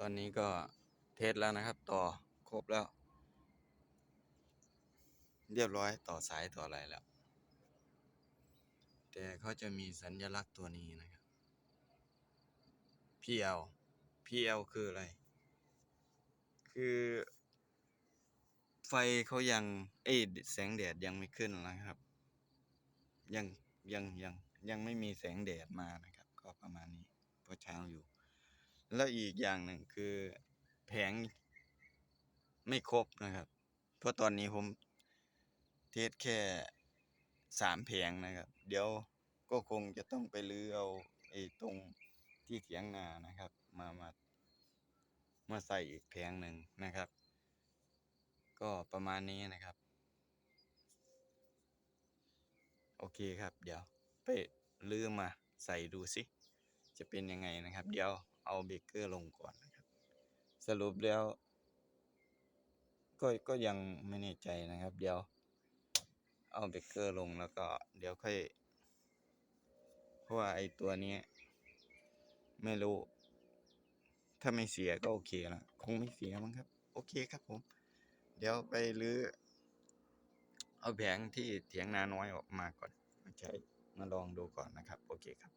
ตอนนี้ก็เทสแล้วนะครับ ต่อครบแล้ว เรียบร้อยต่อสายต่ออะไรแล้ว แต่เขาจะมีสัญลักษณ์ตัวนี้นะครับ PL PL คืออะไร คือ ไฟเขายัง เอ้แสงแดดยังไม่ขึ้นนะครับ ยังยังยังยังไม่มีแสงแดดมานะครับ ก็ประมาณนี้เพราะเช้าอยู่ แล้วอีกอย่างหนึ่งคือแผงไม่ครบนะครับ เพราะตอนนี้ผมเทสแค่สามแผงนะครับ เดี๋ยวก็คงจะต้องไปรื้อเอาไอ้ตรงที่เถียงนานะครับ มามามาใส่อีกแผงหนึ่งนะครับ ก็ประมาณนี้นะครับ โอเคครับ เดี๋ยวไปลื้อมาใส่ดูสิจะเป็นยังไงนะครับ เดี๋ยว เอาเบรกเกอร์ลงก่อนนะครับ สรุปแล้ว ก็ก็ยังไม่แน่ใจนะครับ เดี๋ยว เอาเบรกเกอร์ลงแล้วก็ เดี๋ยวค่อย เพราะว่าไอตัวนี้ ไม่รู้ ถ้าไม่เสียก็โอเคละคงไม่เสียมั้งครับ โอเคครับผม เดี๋ยวไปรื้อเอาแผงที่เถียงนาน้อยออกมาก่อนมาใช้มาลองดูก่อนนะครับ โอเคครับ